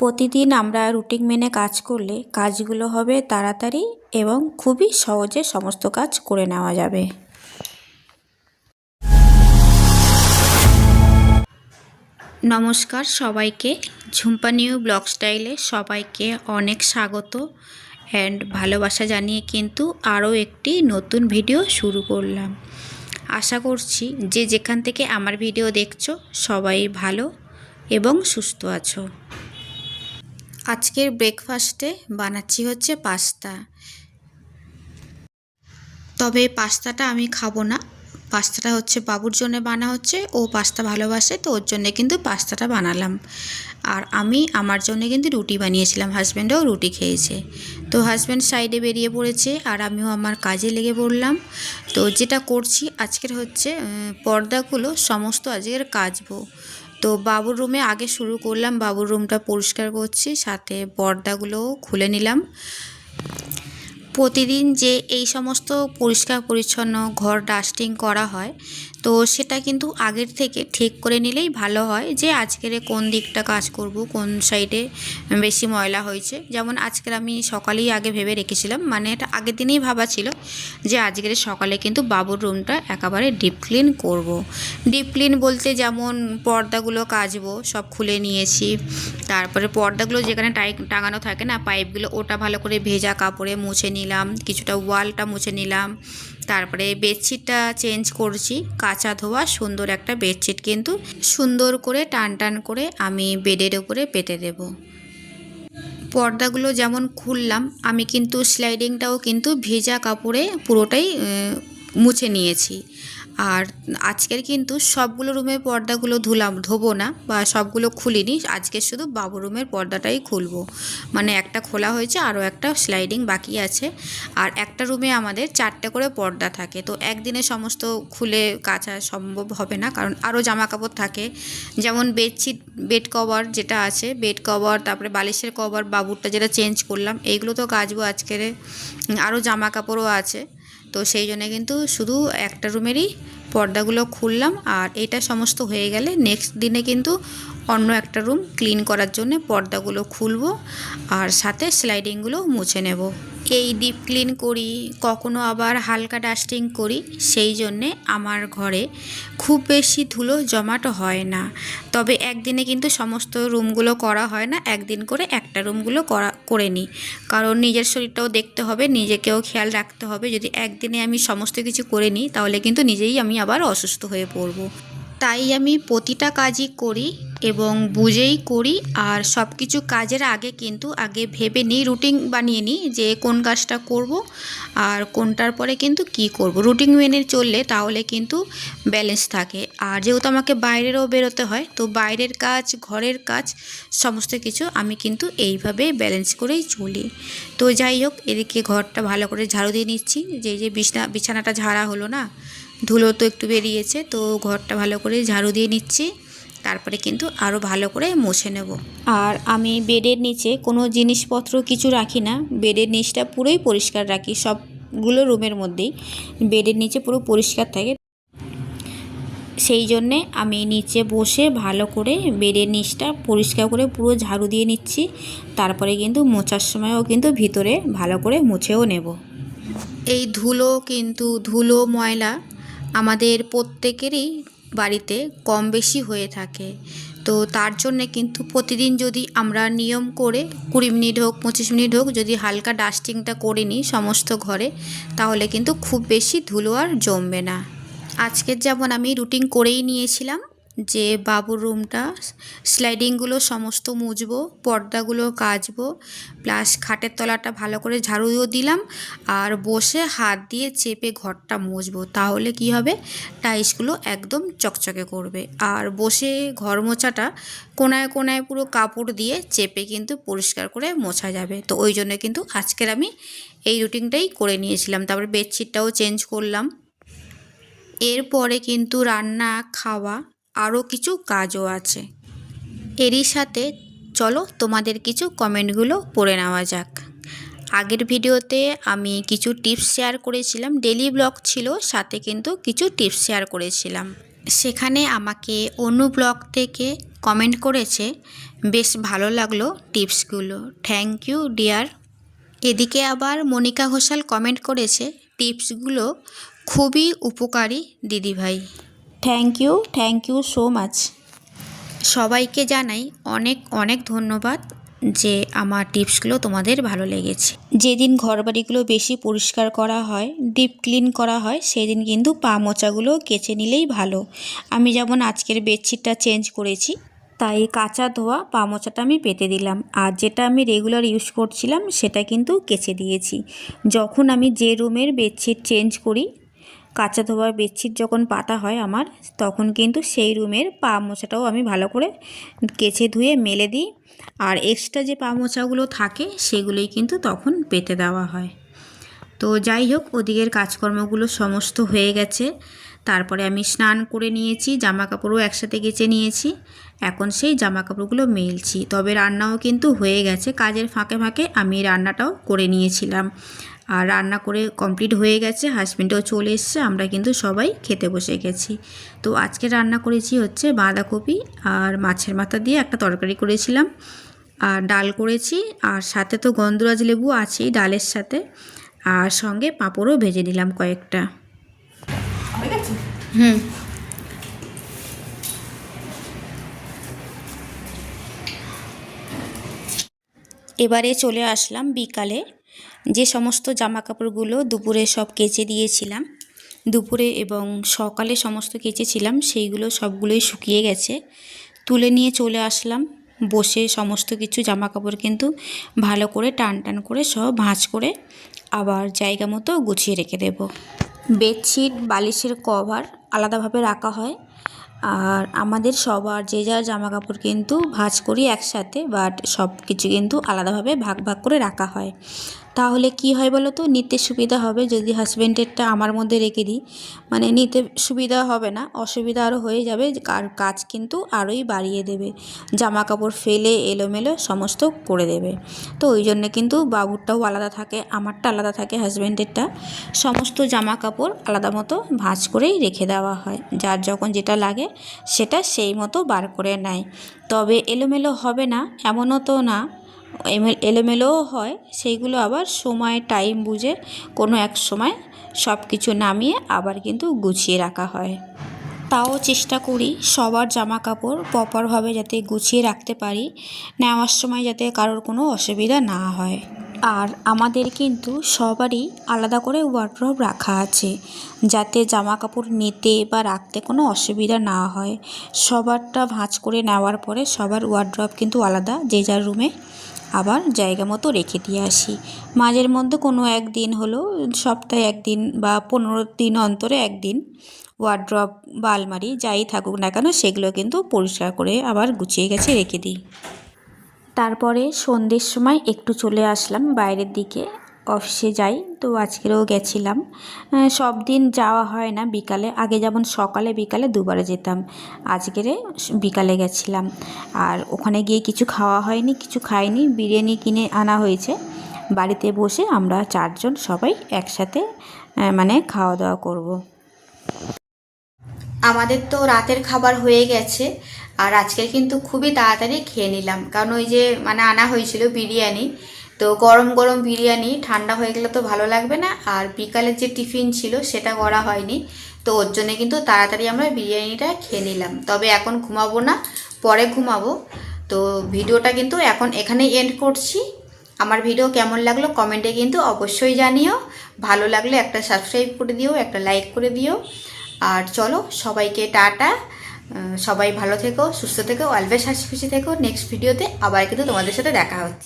প্রতিদিন আমরা রুটিন মেনে কাজ করলে কাজগুলো হবে তাড়াতাড়ি এবং খুবই সহজে সমস্ত কাজ করে নেওয়া যাবে। নমস্কার সবাইকে। ঝুম্পা নিউ ব্লগ স্টাইলে সবাইকে অনেক স্বাগত অ্যান্ড ভালোবাসা জানিয়ে কিন্তু আরও একটি নতুন ভিডিও শুরু করলাম। আশা করছি যে যেখান থেকে আমার ভিডিও দেখছ সবাই ভালো এবং সুস্থ আছো। আজকের ব্রেকফাস্টে বানাচ্ছি হচ্ছে পাস্তা। তবে পাস্তাটা আমি খাব না। পাস্তাটা হচ্ছে বাবুর জন্য বানা হচ্ছে, ও পাস্তা ভালোবাসে, তো ওর জন্য কিন্তু পাস্তাটা বানালাম। আর আমি আমার জন্য কিন্তু রুটি বানিয়েছিলাম হাজব্যান্ডও রুটি খেয়েছে। তো হাজব্যান্ড সাইডে বেরিয়ে পড়েছে, আর আমিও আমার কাজে লেগে পড়লাম। তো যেটা করছি, আজকের হচ্ছে পর্দাগুলো, সমস্ত আজকের কাচবো। তো বাবুর রুমে আগে শুরু করলাম বাবুর রুমটা পরিষ্কার করছি সাথে পর্দাগুলোও খুলে নিলাম। প্রতিদিন যে এই সমস্ত পরিষ্কার পরিচ্ছন্ন ঘর ডাস্টিং করা হয়, তো সেটা কিন্তু আগের থেকে ঠিক করে নিলেই ভালো হয় যে আজকের কোন দিকটা কাজ করব, কোন সাইডে বেশি ময়লা হয়েছে যেমন আজকের আমি সকালেই আগে ভেবে রেখেছিলাম মানে এটা আগের দিনেই ভাবা ছিল যে আজকের সকালে কিন্তু বাবুর রুমটা একেবারে ডিপ ক্লিন করব। ডিপ ক্লিন বলতে যেমন পর্দাগুলো কাচবো, সব খুলে নিয়েছি, তারপরে পর্দাগুলো যেখানে টাই, টাঙানো থাকে না পাইপগুলো ওটা ভালো করে ভেজা কাপড়ে মুছে নিলাম কিছুটা ওয়ালটা মুছে নিলাম। তারপরে বেডশিটটা চেঞ্জ করছি, কাঁচা ধোয়া, সুন্দর একটা বেডশিট কিন্তু সুন্দর করে টান টান করে আমি বেডের ওপরে পেতে দেব। পর্দাগুলো যেমন খুললাম, আমি কিন্তু স্লাইডিংটাও কিন্তু ভেজা কাপড়ে পুরোটাই মুছে নিয়েছি। আর আজকের কিন্তু সবগুলো রুমের পর্দাগুলো ধুলাম, ধোবো না বা সবগুলো খুলিনি। আজকে শুধু বাবু রুমের পর্দাটাই খুলবো। মানে একটা খোলা হয়েছে, আরও একটা স্লাইডিং বাকি আছে। আর একটা রুমে আমাদের চারটে করে পর্দা থাকে। তো একদিনে সমস্ত খুলে কাচা সম্ভব হবে না, কারণ আরও জামা কাপড় থাকে। যেমন বেডশিট, বেড কভার যেটা আছে, বেড কভার, তারপরে বালিশের কভার, বাবুরটা যেটা চেঞ্জ করলাম, এইগুলো তো কাচবো আজকের। আরও জামা কাপড়ও আছে। তো সেই জন্য কিন্তু শুধু একটা রুমেরই পর্দাগুলো খুললাম আর এটা সমস্ত হয়ে গেলে নেক্সট দিনে কিন্তু অন্য একটা রুম ক্লিন করার জন্য পর্দাগুলো খুলবো আর সাথে স্লাইডিংগুলো মুছে নেব। এই ডিপ ক্লিন করি, কখনো আবার হালকা ডাস্টিং করি, সেই জন্যে আমার ঘরে খুব বেশি ধুলো জমাটো হয় না। তবে একদিনে কিন্তু সমস্ত রুমগুলো করা হয় না, একদিন করে একটা রুমগুলো করা, করে নিই। কারণ নিজের শরীরটাও দেখতে হবে, নিজেকেও খেয়াল রাখতে হবে। যদি একদিনে আমি সমস্ত কিছু করে নিই, তাহলে কিন্তু নিজেই আমি আবার অসুস্থ হয়ে পড়ব। তাই আমি প্রতিটা কাজই করি এবং বুঝেই করি আর সব কিছু কাজের আগে কিন্তু আগে ভেবে নিই, রুটিন বানিয়ে নিই যে কোন কাজটা করব আর কোনটার পরে কিন্তু কি করব। রুটিন মেনে চললে তাহলে কিন্তু ব্যালেন্স থাকে। আর যেহেতু আমাকে বাইরেরও বেরোতে হয়, তো বাইরের কাজ, ঘরের কাজ সমস্ত কিছু আমি কিন্তু এইভাবে ব্যালেন্স করেই চলি। তো যাই হোক, এদিকে ঘরটা ভালো করে ঝাড়ু দিয়ে নিচ্ছি। যে যে বিছনা, বিছানাটা ঝাড়া হলো না ধুলো তো একটু বেরিয়েছে, তো ঘরটা ভালো করে ঝাড়ু দিয়ে নিচ্ছি। তারপরে কিন্তু আরও ভালো করে মুছে নেব। আর আমি বেডের নিচে কোনো জিনিসপত্র কিছু রাখি না, বেডের নিচটা পুরোই পরিষ্কার রাখি, সবগুলো রুমের মধ্যেই। বেডের নিচে পুরো পরিষ্কার থাকে। সেই জন্যে আমি নিচে বসে ভালো করে বেডের নিচটা পরিষ্কার করে পুরো ঝাড়ু দিয়ে নিচ্ছি। তারপরে কিন্তু মোছার সময়ও কিন্তু ভিতরে ভালো করে মুছেও নেব। এই ধুলো কিন্তু, ধুলো ময়লা আমাদের প্রত্যেকেরই বাড়িতে কম বেশি হয়ে থাকে। তো তার জন্যে কিন্তু প্রতিদিন যদি আমরা নিয়ম করে কুড়ি মিনিট হোক, পঁচিশ মিনিট হোক, যদি হালকা ডাস্টিংটা করে নিই সমস্ত ঘরে, তাহলে কিন্তু খুব বেশি ধুলো আর জমবে না। আজকের যেমন আমি রুটিন করেই নিয়েছিলাম যে বাবুর রুমটা, স্লাইডিংগুলো সমস্ত মুছবো, পর্দাগুলো কাচবো, প্লাস খাটের তলাটা ভালো করে ঝাড়ুও দিলাম আর বসে হাত দিয়ে চেপে ঘরটা মুছবো। তাহলে কি হবে? টাইলসগুলো একদম চকচকে করবে। আর বসে ঘর মোছাটা কোনায় কোনায় পুরো কাপড় দিয়ে চেপে কিন্তু পরিষ্কার করে মোছা যাবে। তো ওই জন্য কিন্তু আজকের আমি এই রুটিনটাই করে নিয়েছিলাম। তারপরে বেডশিটটাও চেঞ্জ করলাম। এরপরে কিন্তু রান্না, খাওয়া আরও কিছু কাজও আছে। এরই সাথে চলো তোমাদের কিছু কমেন্টগুলো পড়ে নেওয়া যাক। আগের ভিডিওতে আমি কিছু টিপস শেয়ার করেছিলাম। ডেলি ব্লগ ছিল, সাথে কিন্তু কিছু টিপস শেয়ার করেছিলাম। সেখানে আমাকে অন্য ব্লগ থেকে কমেন্ট করেছে, বেশ ভালো লাগল টিপসগুলো। Thank you, dear. এদিকে আবার মনিকা ঘোষাল কমেন্ট করেছে, টিপসগুলো খুবই উপকারী, দিদিভাই। Thank you thank you so much সবাইকে জানাই অনেক অনেক ধন্যবাদ যে আমার টিপসগুলো তোমাদের ভালো লেগেছে। যেদিন ঘরবাড়িগুলো বেশি পরিষ্কার করা হয় ডিপ ক্লিন করা হয় সেদিন কিন্তু পা মোচাগুলো কেচে নিলেই ভালো। আমি যেমন আজকের বেডশিটটা চেঞ্জ করেছি তাই কাঁচা ধোয়া পা মোচাটা আমি পেতে দিলাম। আর যেটা আমি রেগুলার ইউজ করছিলাম সেটা কিন্তু কেচে দিয়েছি। যখন আমি যে রুমের বেডশিট চেঞ্জ করি কাঁচা ধোয়া বেডশিট যখন পাতা হয় আমার, তখন কিন্তু সেই রুমের পা মোছাটাও আমি ভালো করে কেচে ধুয়ে মেলে দিই। আর এক্সট্রা যে পা মোছাগুলো থাকে, সেগুলোই কিন্তু তখন পেতে দেওয়া হয়। তো যাই হোক, ওদিকের কাজকর্মগুলো সমস্ত হয়ে গেছে। তারপরে আমি স্নান করে নিয়েছি জামা কাপড়ও একসাথে কেচে নিয়েছি। এখন সেই জামা কাপড়গুলো মেলছি। তবে রান্নাও কিন্তু হয়ে গেছে। কাজের ফাঁকে ফাঁকে আমি রান্নাটাও করে নিয়েছিলাম। আর রান্না করে কমপ্লিট হয়ে গেছে হাজব্যান্ডও চলে এসছে, আমরা কিন্তু সবাই খেতে বসে গেছি। তো আজকে রান্না করেছি হচ্ছে বাঁধাকপি আর মাছের মাথা দিয়ে একটা তরকারি করেছিলাম। আর ডাল করেছি, আর সাথে তো গন্ধরাজ লেবু আছেই ডালের সাথে। আর সঙ্গে পাঁপড়ও ভেজে নিলাম কয়েকটা। হুম। এবারে চলে আসলাম বিকালে। যে সমস্ত জামা কাপড়গুলো দুপুরে সব কেচে দিয়েছিলাম, দুপুরে এবং সকালে সমস্ত কেচেছিলাম, সেইগুলো সবগুলোই শুকিয়ে গেছে। তুলে নিয়ে চলে আসলাম, বসে সমস্ত কিছু জামা কাপড় কিন্তু ভালো করে টান টান করে সব ভাঁজ করে আবার জায়গা মতো গুছিয়ে রেখে দেব। বেডশিট, বালিশের কভার আলাদাভাবে রাখা হয়। আর আমাদের সবার যে যার জামা কাপড় কিন্তু ভাঁজ করি একসাথে, বাট সব কিছু কিন্তু আলাদাভাবে ভাগ ভাগ করে রাখা হয়। তাহলে কি হয় বলো তো? নিতে সুবিধা হবে যদি হাজব্যান্ডেরটা আমার মধ্যে রেখে দিই। মানে নিতে সুবিধা হবে না, অসুবিধা আরও হয়ে যাবে আর কাজ কিন্তু আরোই বাড়িয়ে দেবে। জামা কাপড় ফেলে, এলোমেলো সমস্ত করে দেবে। তো ওই জন্য কিন্তু বাবুরটাও আলাদা থাকে, আমারটা আলাদা থাকে হাজব্যান্ডেরটা সমস্ত জামা কাপড় আলাদা মতো ভাঁজ করেই রেখে দেওয়া হয়। যার যখন যেটা লাগে সেটা সেই মতো বার করে নেয়। তবে এলোমেলো হবে না, এমনও তো না এলোমেলোও হয়। সেইগুলো আবার সময় টাইম বুঝে কোনো এক সময় সব কিছু নামিয়ে আবার কিন্তু গুছিয়ে রাখা হয়। তাও চেষ্টা করি সবার জামা কাপড় প্রপারভাবে যাতে গুছিয়ে রাখতে পারি, নেওয়ার সময় যাতে কারোর কোনো অসুবিধা না হয়। আর আমাদের কিন্তু সবারই আলাদা করে ওয়ার্ড্রব রাখা আছে, যাতে জামা কাপড় নিতে বা রাখতে কোনো অসুবিধা না হয়। সবারটা ভাঁজ করে নেওয়ার পরে সবার ওয়ার্ড্রব কিন্তু আলাদা, যে যার রুমে আবার জায়গা মতো রেখে দিয়ে আসি। মাঝের মধ্যে কোনো একদিন হলো, সপ্তাহে একদিন বা পনেরো দিন অন্তরে একদিন ওয়ার্ড্রপ বা আলমারি যাই থাকুক না কেন সেগুলো কিন্তু পরিষ্কার করে আবার গুছিয়ে গেছে রেখে দিই। তারপরে সন্ধ্যের সময় একটু চলে আসলাম বাইরের দিকে। অফিসে যাই, তো আজকেরও গেছিলাম। সব দিন যাওয়া হয় না বিকালে, আগে যেমন সকালে বিকালে দুবারে যেতাম, আজকেরে বিকালে গেছিলাম। আর ওখানে গিয়ে কিছু খাওয়া হয়নি, কিছু খাইনি, বিরিয়ানি কিনে আনা হয়েছে। বাড়িতে বসে আমরা চারজন সবাই একসাথে মানে খাওয়া দাওয়া করব। আমাদের তো রাতের খাবার হয়ে গেছে, আর আজকে কিন্তু খুবই তাড়াতাড়ি খেয়ে নিলাম। কারণ ওই যে মানে আনা হয়েছিল বিরিয়ানি তো গরম গরম বিরিয়ানি ঠান্ডা হয়ে গেলে তো ভালো লাগবে না। আর বিকালের যে টিফিন ছিল সেটা করা হয়নি। তো ওর জন্যে কিন্তু তাড়াতাড়ি আমরা বিরিয়ানিটা খেয়ে নিলাম। তবে এখন ঘুমাবো না, পরে ঘুমাবো। তো ভিডিওটা কিন্তু এখন এখানেই এন্ড করছি। আমার ভিডিও কেমন লাগল কমেন্টে কিন্তু অবশ্যই জানিও। ভালো লাগলে একটা সাবস্ক্রাইব করে দিও, একটা লাইক করে দিও। আর চলো, সবাইকে টাটা। সবাই ভালো থেকো, সুস্থ থেকো অলওয়েজ হাসি খুশি থেকো। নেক্সট ভিডিওতে আবার কিন্তু তোমাদের সাথে দেখা হচ্ছে।